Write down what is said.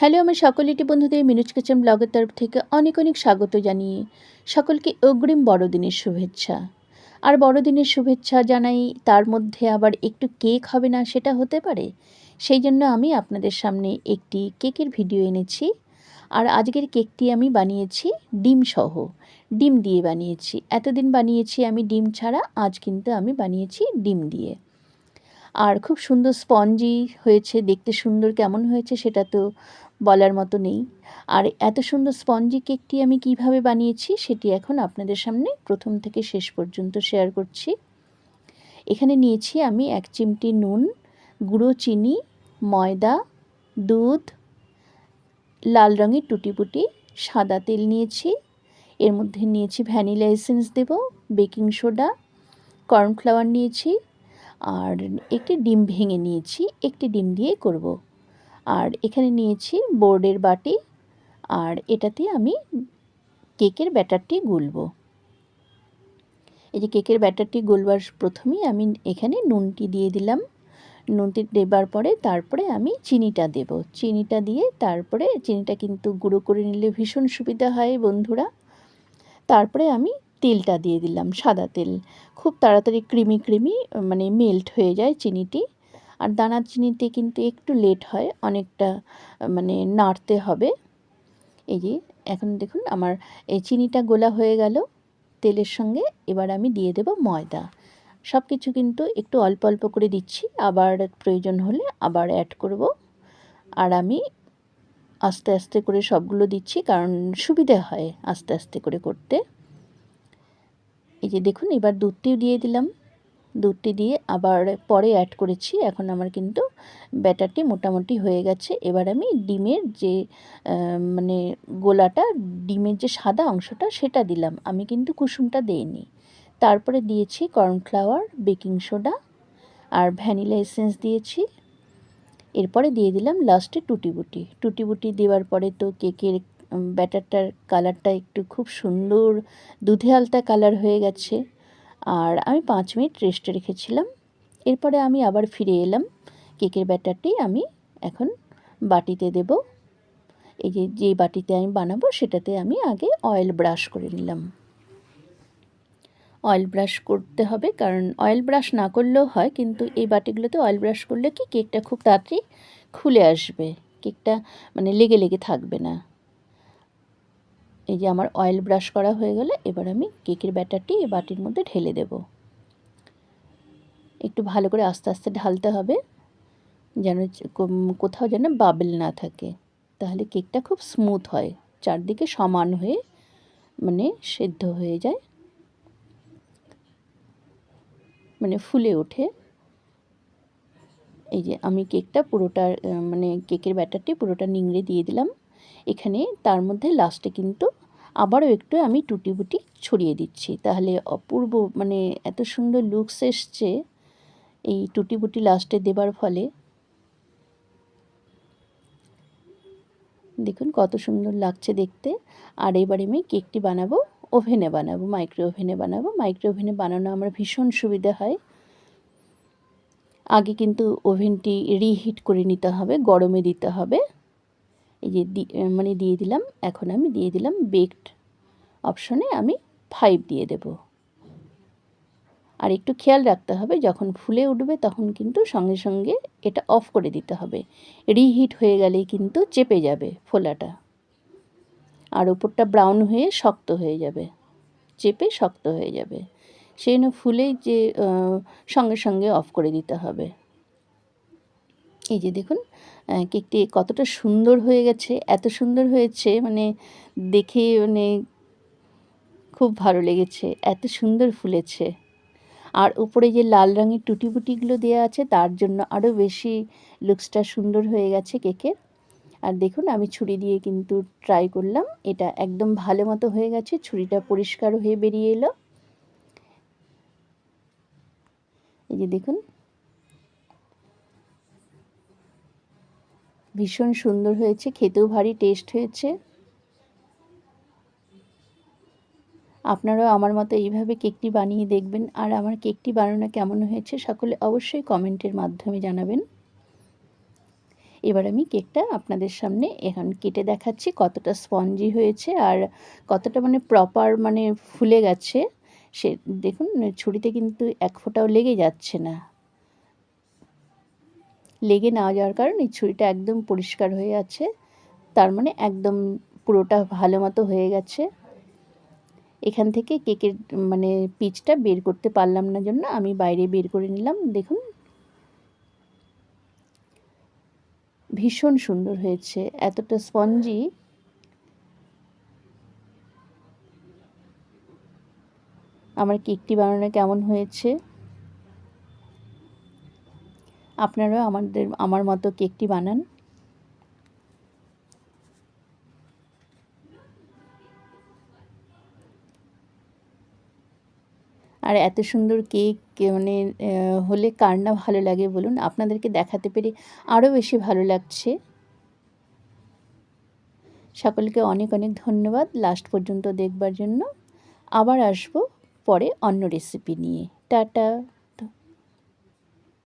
Hello, আমার সকলিটি বন্ধুদের মিনুজ kitchen ব্লগের তরফ থেকে অনেক অনেক স্বাগত জানিয়ে সকলকে অগ্রিম বড়দিনের শুভেচ্ছা। আর বড়দিনের শুভেচ্ছা জানাই, তার মধ্যে আবার একটু কেক হবে না সেটা হতে পারে? সেই জন্য আমি আপনাদের সামনে একটি কেকের ভিডিও এনেছি। আর আজকের কেকটি আমি বানিয়েছি ডিম সহ। ডিম দিয়ে বানিয়েছি। এতদিন বানিয়েছি আমি ডিম ছাড়া, আজ কিন্তু আমি বানিয়েছি ডিম দিয়ে। আর খুব সুন্দর স্পঞ্জি হয়েছে, দেখতে সুন্দর কেমন হয়েছে সেটা তো বলার মতো নেই। আর এত সুন্দর স্পঞ্জি কেকটি আমি কীভাবে বানিয়েছি সেটি এখন আপনাদের সামনে প্রথম থেকে শেষ পর্যন্ত শেয়ার করছি। এখানে নিয়েছি আমি এক চিমটি নুন, গুঁড়ো চিনি, ময়দা, দুধ, লাল রঙের টুটিপুটি, সাদা তেল নিয়েছি। এর মধ্যে নিয়েছি ভ্যানিলা এসেন্স দেব, বেকিং সোডা, কর্নফ্লাওয়ার নিয়েছি, আর একটি ডিম ভেঙে নিয়েছি, একটি ডিম দিয়ে করব। আর এখানে নিয়েছি বোর্ডের বাটি আর এটাতে আমি কেকের ব্যাটারটি গুলব। এই যে কেকের ব্যাটারটি গুলবার প্রথমেই আমি এখানে নুনটি দিয়ে দিলাম। নুনটি দেবার পরে তারপরে আমি চিনিটা দেব। চিনিটা দিয়ে তারপরে চিনিটা কিন্তু গুঁড়ো করে নিলে ভীষণ সুবিধা হয় বন্ধুরা। তারপরে আমি তেলটা দিয়ে দিলাম সাদা তেল। খুব তাড়াতাড়ি ক্রিমি ক্রিমি মানে মেল্ট হয়ে যায় চিনিটি। আর দানার চিনিতে কিন্তু একটু লেট হয়, অনেকটা মানে নাড়তে হবে। এই যে, এখন দেখুন আমার এই চিনিটা গোলা হয়ে গেল, তেলের সঙ্গে এবার আমি দিয়ে দেব ময়দা। সব কিছু কিন্তু একটু অল্প অল্প করে দিচ্ছি, আবার প্রয়োজন হলে আবার অ্যাড করব। আর আমি আস্তে আস্তে করে সবগুলো দিচ্ছি, কারণ সুবিধে হয় আস্তে আস্তে করে করতে। এই যে দেখুন, এবার দুধটিও দিয়ে দিলাম। দুধটি দিয়ে আবার পরে অ্যাড করেছি। এখন আমার কিন্তু ব্যাটারটি মোটামুটি হয়ে গেছে। এবার আমি ডিমের যে মানে গোলাটা, ডিমের যে সাদা অংশটা সেটা দিলাম। আমি কিন্তু কুসুমটা দেইনি। তারপরে দিয়েছি কর্নফ্লাওয়ার, বেকিং সোডা আর ভ্যানিলা এসেন্স দিয়েছি। এরপরে দিয়ে দিলাম লাস্টে টুটি বুটি। টুটি বুটি দেওয়ার পরে তো কেকের ব্যাটারটার কালারটা একটু খুব সুন্দর, দুধে আলতা কালার হয়ে গেছে। আর আমি পাঁচ মিনিট রেস্টে রেখেছিলাম। এরপরে আমি আবার ফিরে এলাম। কেকের ব্যাটারটি আমি এখন বাটিতে দেব। এই যে যে বাটিতে আমি বানাবো, সেটাতে আমি আগে অয়েল ব্রাশ করে নিলাম। অয়েল ব্রাশ করতে হবে, কারণ অয়েল ব্রাশ না করলেও হয়, কিন্তু এই বাটিগুলোতে অয়েল ব্রাশ করলে কি, কেকটা খুব তাড়াতাড়ি খুলে আসবে। কেকটা মানে লেগে লেগে থাকবে না। এই যে আমার অয়েল ব্রাশ করা হয়ে গেলে এবার আমি কেকের ব্যাটারটি এই বাটির মধ্যে ঢেলে দেব। একটু ভালো করে আস্তে আস্তে ঢালতে হবে, যেন কোথাও যেন বাবেল না থাকে। তাহলে কেকটা খুব স্মুথ হয়, চারদিকে সমান হয়ে মানে সেদ্ধ হয়ে যায়। মানে ফুলে ওঠে। এই যে আমি কেকটা পুরোটা মানে কেকের ব্যাটারটি পুরোটা নিংড়ে দিয়ে দিলাম। এখানে তার মধ্যে লাস্টে কিন্তু আবারও একটু আমি টুটি বুটি ছড়িয়ে দিচ্ছি। তাহলে অপূর্ব মানে এত সুন্দর লুকস এসছে এই টুটি বুটি লাস্টে দেবার ফলে। দেখুন কত সুন্দর লাগছে দেখতে। আর এবার আমি কেকটি বানাবো, ওভেনে বানাবো মাইক্রো ওভেনে বানাবো। মাইক্রো ওভেনে বানানো আমার ভীষণ সুবিধা হয়। আগে কিন্তু ওভেনটি রিহিট করে নিতে হবে, গরমে দিতে হবে। এই যে মানে দিয়ে দিলাম, এখন আমি দিয়ে দিলাম বেকড অপশনে আমি ফাইভ দিয়ে দেব। আর একটু খেয়াল রাখতে হবে, যখন ফুলে উঠবে তখন কিন্তু সঙ্গে সঙ্গে এটা অফ করে দিতে হবে। রিহিট হয়ে গেলেই কিন্তু চেপে যাবে ফোলাটা। আর ওপরটা ব্রাউন হয়ে শক্ত হয়ে যাবে, চেপে শক্ত হয়ে যাবে। সেই জন্য ফুলেই যে সঙ্গে সঙ্গে অফ করে দিতে হবে। এই যে দেখুন কেকটি কতটা সুন্দর হয়ে গেছে, এত সুন্দর হয়েছে মানে দেখে মানে খুব ভালো লেগেছে, এত সুন্দর ফুলেছে। আর উপরে যে লাল রঙের টুটিপুটিগুলো দেওয়া আছে, তার জন্য আরও বেশি লুকসটা সুন্দর হয়ে গেছে কেকের। আর দেখুন, আমি ছুরি দিয়ে কিন্তু ট্রাই করলাম, এটা একদম ভালো মতো হয়ে গেছে, ছুরিটা পরিষ্কার হয়ে বেরিয়ে এলো। এই যে দেখুন ভীষণ সুন্দর হয়েছে, খেতেও ভারী টেস্ট হয়েছে। আপনারাও আমার মতো এইভাবে কেকটি বানিয়ে দেখবেন, আর আমার কেকটি বানানো কেমন হয়েছে সকলে অবশ্যই কমেন্টের মাধ্যমে জানাবেন। এবার আমি কেকটা আপনাদের সামনে এখন কেটে দেখাচ্ছি, কতটা স্পঞ্জি হয়েছে আর কতটা মানে প্রপার মানে ফুলে গেছে। সে দেখুন, ছুরিতে কিন্তু এক ফোঁটাও লেগে যাচ্ছে না। লেগে না যাওয়ার কারণে ছুরিটা একদম পরিষ্কার হয়ে আছে। তার মানে একদম পুরোটা ভালো মতো হয়ে গেছে। এখান থেকে কেকের মানে পিচটা বের করতে পারলাম না জন্য আমি বাইরে বের করে নিলাম। দেখুন। ভীষণ সুন্দর হয়েছে। এতটা স্পঞ্জি। আমার কেকটি বানানো কেমন হয়েছে? আপনারাও আমাদের, আমার মতো কেকটি বানান। আর এত সুন্দর কেক মানে হলে কার না ভালো লাগে বলুন। আপনাদেরকে দেখাতে পেরে আরও বেশি ভালো লাগছে। সকলকে অনেক অনেক ধন্যবাদ লাস্ট পর্যন্ত দেখবার জন্য। আবার আসব পরে অন্য রেসিপি নিয়ে। টাটা।